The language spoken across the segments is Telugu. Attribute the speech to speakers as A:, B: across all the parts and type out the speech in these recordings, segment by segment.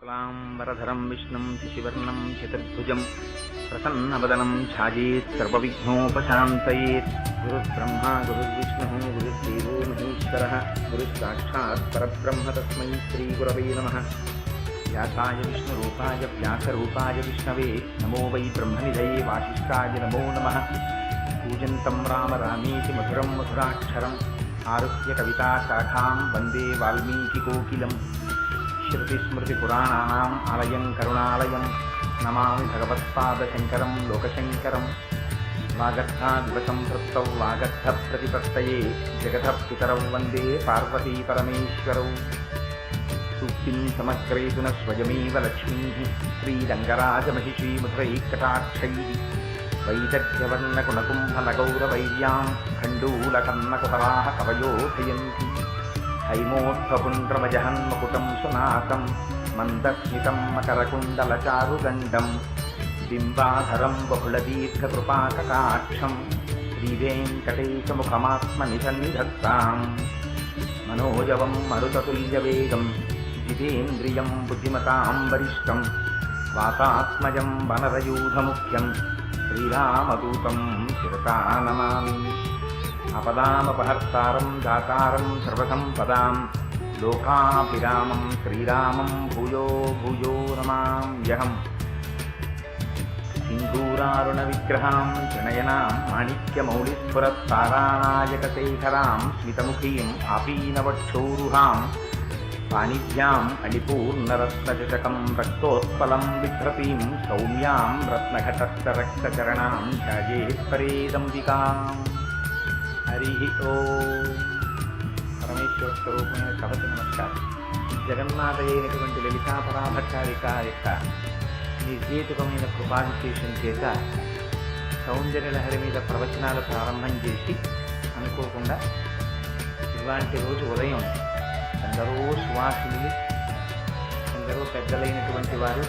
A: शुक्लाम्बरधरं, विष्णुं शशिवर्णं चतुर्भुजं, प्रसन्नवदनं ध्यायेत् सर्वविघ्नोपशान्तयेत्। गुरुर्ब्रह्मा, गुरुर्विष्णुः गुरुर्देवो महेश्वरः गुरुस्साक्षात् परब्रह्म तस्मै श्रीगुरवे नमः। व्यासाय विष्णुरूपाय, व्यासरूपाय विष्णवे, नमो वै ब्रह्मनिधये वासिष्ठाय नमो नमः। पूजन्तं राम रामेति मधुरं मधुराक्षरम्। आरुह्य कविताशाखां वंदे वाल्मीकिकोकिलम् శృతిస్మృతిపురాణానాం ఆలయం కరుణాలయం నమామి భగవత్పాదశంకరం లోకశంకరం వాగర్థాదివసం ప్రస్తౌ వాగర్థ ప్రతిపత్తయే జగత పితరౌ వందే పార్వతీ పరమేశ్వరౌ సూక్తిం సమగ్రేతున స్వయమేవ లక్ష్మీ శ్రీరంగరాజమహిషీమధురై కటాక్షై వైదగ్ధ్యవర్ణకుణకుంభనగౌరవైర్యాం ఖండూలకన్నకుహరాः కవయోధయంతి హైమోత్సపుండ్రమజహన్మకుటం సునాకం మందస్మితం మకరకుండలచారుదండం బింబాధరం బహుళదీర్ఘకృపాకటాక్షం శ్రీవేంకటేశముఖమాత్మనిసన్నిధత్తాం మనోజవం మరుతతుల్యవేగం జితేంద్రియం బుద్ధిమతాం వరిష్టం వాతాత్మజం వనరయూధముఖ్యం శ్రీరామదూతం శిరతా నమామి अपदामपहर्तारं दातारं सर्वसम्पदां लोकाभिरामं श्रीरामं भूयो भूयो नमाम्यहम् सिन्दूरारुणविग्रहां त्रिनयनां माणिक्यमौलिस्फुरत्तारानायकशेखरां स्मितमुखीम् आपीनवक्षोरुहां पाणिभ्याम् अलिपूर्णरत्नचषकं रक्तोत्पलं बिभ्रतीं सौम्यां रत्नघटस्थरक्तचरणां ध्यायेत्परेदम्बिकाम् హరి ఓం. పరమేశ్వర స్వరూపమైన సభకు నమస్కారం. జగన్నాథ అయినటువంటి లలితా పరాభట్టారిక యొక్క నిర్జేతుకమైన కృపావిశేషం చేత సౌందర్యలహరి మీద ప్రవచనాలు ప్రారంభం చేసి అనుకోకుండా ఇలాంటి రోజు ఉదయం ఎందరో సువాసిని ఎందరో పెద్దలైనటువంటి వారు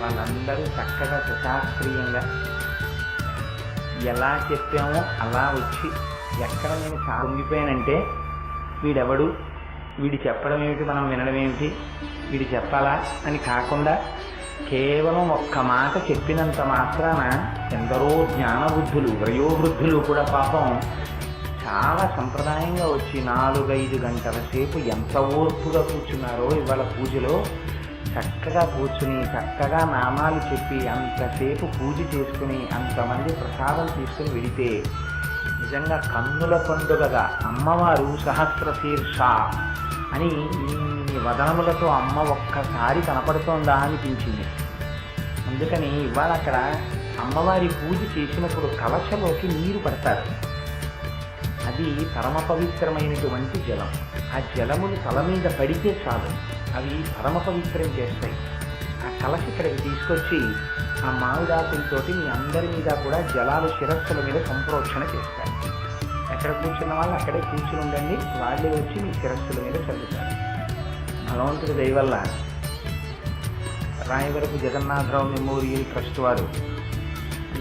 A: వాళ్ళందరూ చక్కగా సుశాస్త్రీయంగా ఎలా చెప్పామో అలా వచ్చి ఎక్కడ నేను సాగిపోయానంటే వీడెవడు? వీడి చెప్పడం ఏమిటి? మనం వినడం ఏమిటి? వీడి చెప్పాలా అని కాకుండా కేవలం ఒక్క మాట చెప్పినంత మాత్రాన ఎందరో జ్ఞానబుద్ధులు వయోవృద్ధులు కూడా పాపం చాలా సంప్రదాయంగా వచ్చి నాలుగైదు గంటల సేపు ఎంత ఓర్పుగా కూర్చున్నారో ఇవాళ పూజలో. చక్కగా కూర్చుని చక్కగా నామాలు చెప్పి అంతసేపు పూజ చేసుకుని అంతమంది ప్రసాదం తీసుకుని వెడితే నిజంగా కన్నుల పండుగగా అమ్మవారు సహస్ర శీర్ష అని ఇన్ని వదనములతో అమ్మ ఒక్కసారి కనపడుతోందా అనిపించింది. అందుకని ఇవాళ అక్కడ అమ్మవారి పూజ చేసినప్పుడు కలశలోకి నీరు పడతారు. అది పరమ పవిత్రమైనటువంటి జలం. ఆ జలములు తల మీద పడితే చాలు. అవి పరమ పవిత్రం చేస్తాయి. ఆ కలశ ఇక్కడికి తీసుకొచ్చి ఆ మామిడాకులతోటి మీ అందరి మీద కూడా జలాలు శిరస్సుల మీద సంప్రోక్షణ చేస్తాయి ఎక్కడ కూర్చున్న వాళ్ళు అక్కడే కూర్చుని ఉండండి వాళ్ళే వచ్చి మీ శిరస్సుల మీద చల్లుతారు భగవంతుడి దయ వల్ల రాయవరపు జగన్నాథరావు మెమోరియల్ ట్రస్ట్ వారు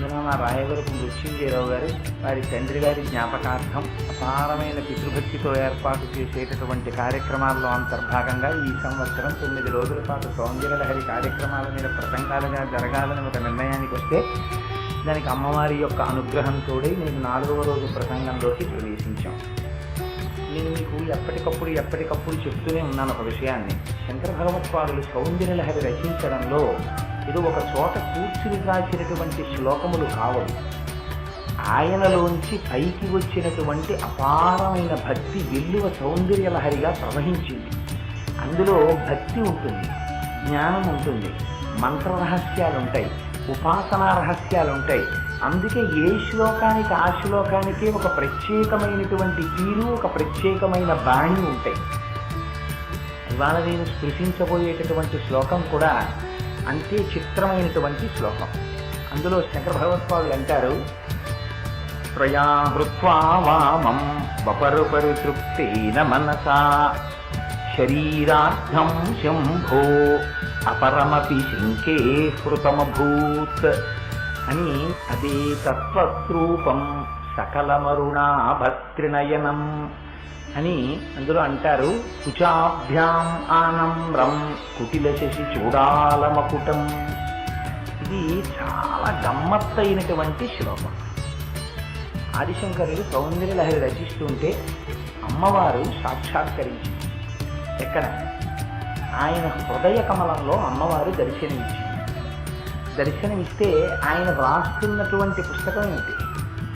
A: అందులో మా రాయవరపు మృత్యుంజయరావు గారు వారి తండ్రి గారి జ్ఞాపకార్థం అపారమైన పితృభక్తితో ఏర్పాటు చేసేటటువంటి కార్యక్రమాల్లో అంతర్భాగంగా ఈ సంవత్సరం తొమ్మిది రోజుల పాటు సౌందర్యలహరి కార్యక్రమాల మీద ప్రసంగాలుగా జరగాలని ఒక నిర్ణయానికి వస్తే దానికి అమ్మవారి యొక్క అనుగ్రహం తోడై నేను నాలుగవ రోజు ప్రసంగంలోకి ప్రవేశించాం. నేను మీకు ఎప్పటికప్పుడు ఎప్పటికప్పుడు చెప్తూనే ఉన్నాను ఒక విషయాన్ని. శంకర భగవత్పాదులు సౌందర్యలహరి రచించడంలో ఇది ఒక చోట కూర్చుని రాసినటువంటి శ్లోకములు కావవు ఆయనలోంచి పైకి వచ్చినటువంటి అపారమైన భక్తి వెల్లువ సౌందర్యలహరిగా ప్రవహించింది. అందులో భక్తి ఉంటుంది జ్ఞానం ఉంటుంది మంత్ర రహస్యాలు ఉంటాయి ఉపాసనా రహస్యాలు ఉంటాయి అందుకే ఏ శ్లోకానికి ఆ శ్లోకానికి ఒక ప్రత్యేకమైనటువంటి తీరు ఒక ప్రత్యేకమైన బాణి ఉంటాయి. ఇవాళ నేను స్పృశించబోయేటటువంటి శ్లోకం కూడా అంతే చిత్రమైనటువంటి శ్లోకం. అందులో శంకర భగవత్పాదులు అంటారు త్రయా హృత్వా వామం వపరుపరు తృప్తేన మనసా శరీరార్థం శంభో అపరమపి శంకే హృతమభూత్ అని అదే తత్వస్రూపం సకలమరుణాభత్రినయనం. అని అందులో అంటారు. కుచాభ్యాం ఆనంరం కుటిల శశి చూడాలమకుటం. ఇది చాలా గమ్మత్తైనటువంటి శ్లోకం. ఆదిశంకరుడు సౌందర్య లహరి రచిస్తుంటే అమ్మవారు సాక్షాత్కరించింది ఎక్కడ? ఆయన హృదయ కమలంలో అమ్మవారు దర్శనమిచ్చింది దర్శనమిస్తే ఆయన వ్రాస్తున్నటువంటి పుస్తకం ఏంటి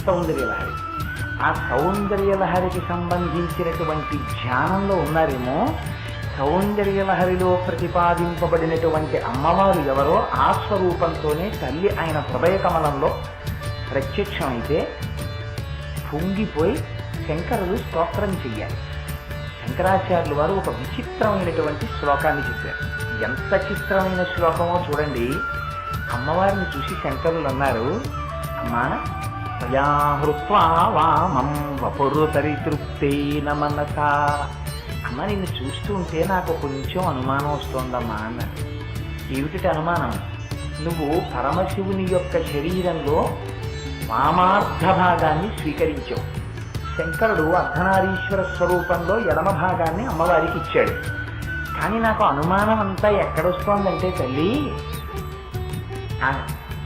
A: సౌందర్యలహరి ఆ సౌందర్య లహరికి సంబంధించినటువంటి ధ్యానంలో ఉన్నారేమో? సౌందర్య లహరిలో ప్రతిపాదింపబడినటువంటి అమ్మవారు ఎవరో ఆ స్వరూపంతోనే తల్లి ఆయన హృదయ కమలంలో ప్రత్యక్షమైతే పొంగిపోయి శంకరులు స్తోత్రం చెయ్యాలి. శంకరాచార్యులు వారు ఒక విచిత్రమైనటువంటి శ్లోకాన్ని చెప్పారు. ఎంత చిత్రమైన శ్లోకమో చూడండి. అమ్మవారిని చూసి శంకరులు అన్నారు అమ్మా తయా హృత్వా వామం వపురు తరితృప్తేన మనసా అమ్మ నిన్ను చూస్తూ ఉంటే నాకు కొంచెం అనుమానం వస్తోందమ్మా అన్న. ఏమిటి అనుమానం? నువ్వు పరమశివుని యొక్క శరీరంలో వామార్థ భాగాన్ని స్వీకరించావు. శంకరుడు అర్ధనారీశ్వర స్వరూపంలో ఎడమ భాగాన్ని అమ్మవారికి ఇచ్చాడు. కానీ నాకు అనుమానం అంతా ఎక్కడొస్తోందంటే తల్లి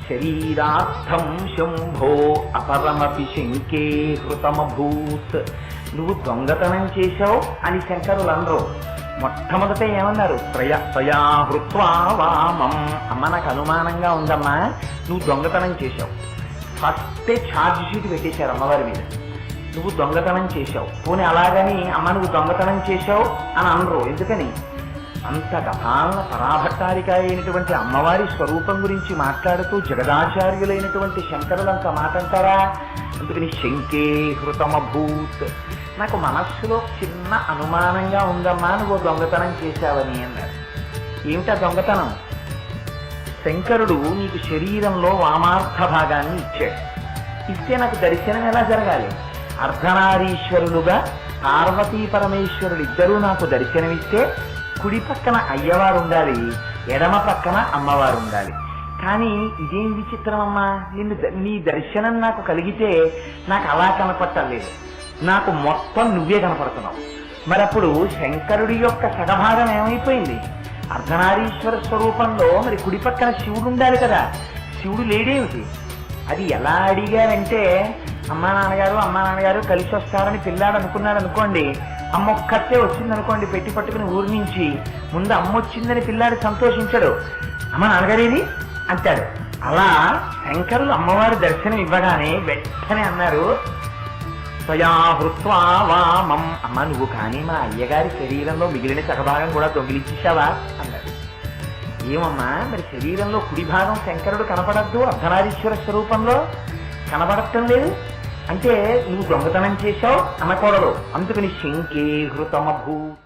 A: ఆ శరీరార్థం శంభో అపరమపి శంకే హృతమభూత్. నువ్వు దొంగతనం చేశావు అని శంకరులు అనరు మొట్టమొదట ఏమన్నారు? త్రయ త్రయా హృత్వా వామం. అమ్మ నాకు అనుమానంగా ఉందమ్మా నువ్వు దొంగతనం చేశావు. ఫస్టే ఛార్జ్ షీట్ పెట్టేశారు అమ్మవారి మీద. నువ్వు దొంగతనం చేశావు. పోనీ అలాగని అమ్మ నువ్వు దొంగతనం చేశావు అని అనరు. ఎందుకని? అంత గతాలన పరాభట్టారిక అయినటువంటి అమ్మవారి స్వరూపం గురించి మాట్లాడుతూ జగదాచార్యులైనటువంటి శంకరులంత మాట అంటారా అందుకని శంకే హృతమభూత్. నాకు మనస్సులో చిన్న అనుమానంగా ఉందమ్మా నువ్వు దొంగతనం చేశావని అన్నారు. ఏమిటా దొంగతనం? శంకరుడు నీకు శరీరంలో వామార్థ భాగాన్ని ఇచ్చాడు. ఇస్తే నాకు దర్శనం ఎలా జరగాలి? అర్ధనారీశ్వరులుగా పార్వతీ పరమేశ్వరులు ఇద్దరూ నాకు దర్శనమిస్తే కుడి పక్కన అయ్యవారు ఉండాలి ఎడమ పక్కన అమ్మవారు ఉండాలి కానీ ఇదేం విచిత్రం అమ్మా నిన్ను ద- నీ దర్శనం నాకు కలిగితే నాకు అలా కనపట్టలేదు నాకు మొత్తం నువ్వే కనపడుతున్నావు. మరి అప్పుడు శంకరుడి యొక్క సగభాగం ఏమైపోయింది? అర్ధనారీశ్వర స్వరూపంలో మరి కుడి పక్కన శివుడు ఉండాలి కదా. శివుడు లేడేమిటి? అది ఎలా అడిగారంటే అమ్మా నాన్నగారు అమ్మా నాన్నగారు కలిసి వస్తారని పిల్లాడు అనుకున్నాడు అనుకోండి అమ్మ ఒక్కతే వచ్చింది అనుకోండి పెట్టి పట్టుకుని ఊరి నుంచి. ముందు అమ్మ వచ్చిందని పిల్లాడు సంతోషించాడు. అమ్మ నాన్నగారేది అంటాడు. అలా శంకరులు అమ్మవారి దర్శనం ఇవ్వగానే వెంటనే అన్నారు స్వయా హృత్వా వామం. అమ్మ నువ్వు కానీ మా అయ్యగారి శరీరంలో మిగిలిన సగభాగం కూడా దొంగిలించేశావా? అన్నాడు ఏమమ్మా మరి శరీరంలో కుడి భాగం శంకరుడు కనపడద్దు అర్ధనారీశ్వర స్వరూపంలో? కనబడటం లేదు? అంటే నువ్వు దొంగతనం చేశావు అనకూడదు. అందుకని శంకే హృతమభూత్